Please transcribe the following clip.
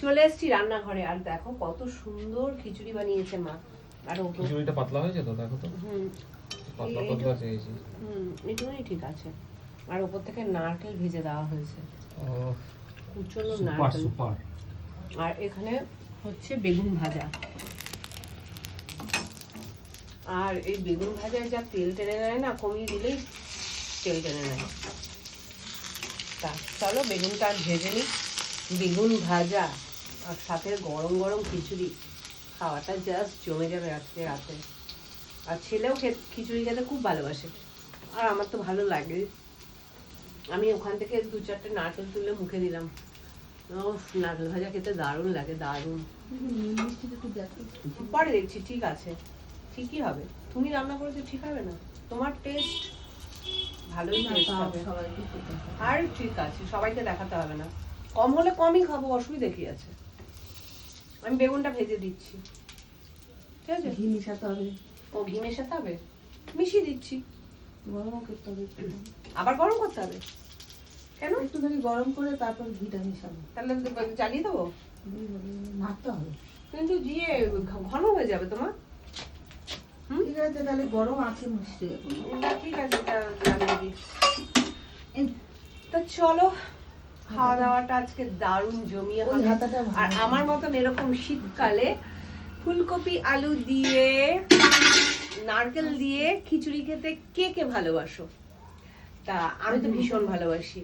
চলে এসেছি রান্নাঘরে। আর দেখো কত সুন্দর খিচুড়ি বানিয়েছে মা। আর ওপর খিচুড়িটা পাতলা হয়েছে তো দেখো তো। হুম। পাতলা পাতলা চেয়েছি। হুম এটুকুনি ঠিক আছে। আর ওপর থেকে নারকেল ভেজে দেওয়া হয়েছে। কুচনো সুপার নারকেল। সুপার। আর এখানে হচ্ছে বেগুন ভাজা। আর এই বেগুন ভাজায় যা তেল টেনে নেয় না কমিয়ে দিলেই তেল টেনে নেয়। তা চলো বেগুনটা আর ভেজে নিই। বেগুন ভাজা আর সাথে গরম গরম খিচুড়ি। খাওয়াটা জাস্ট জমে যাবে আজকে রাতে। আর ছেলেও খিচুড়ি খেতে খুব ভালোবাসে। আর আমার তো ভালো লাগে। আমি ওখান থেকে দু চারটে নারকেল তুলে মুখে দিলাম। নারকেল ভাজা খেতে দারুণ লাগে দারুণ। পরে দেখছি ঠিক আছে। ঠিকই হবে। তুমি রান্না করেছ ঠিক হবে না? তোমার টেস্ট ভালোই টেস্ট হবে। আর ঠিক আছে সবাইকে দেখাতে হবে না। কম হলে কমই খাব অসুবিধা কি আছে? আমি বেগুনটা ভেজে দিচ্ছি। ঠিক আছে? ঘি মিশাতে হবে। ও ঘি মেশাতে হবে? মিশিয়ে দিচ্ছি। গরম করতে হবে আবার গরম করতে হবে? কেন? একটুখানি গরম করে তারপর ঘিটা মিশাবো। তাহলে জ্বালিয়ে দেবো? নাড়তে হবে। কিন্তু দিয়ে ঘন হয়ে যাবে তোমার। হুম? ঠিক আছে তাহলে গরম আছে মিশিয়ে ঠিক আছে তা চলো খাওয়া দাওয়াটা আজকে দারুণ জমিয়ে। আর আমার মতন এরকম শীতকালে ফুলকপি আলু দিয়ে নারকেল দিয়ে খিচুড়ি খেতে কে কে ভালোবাসো? তা আমি তো ভীষণ ভালোবাসি।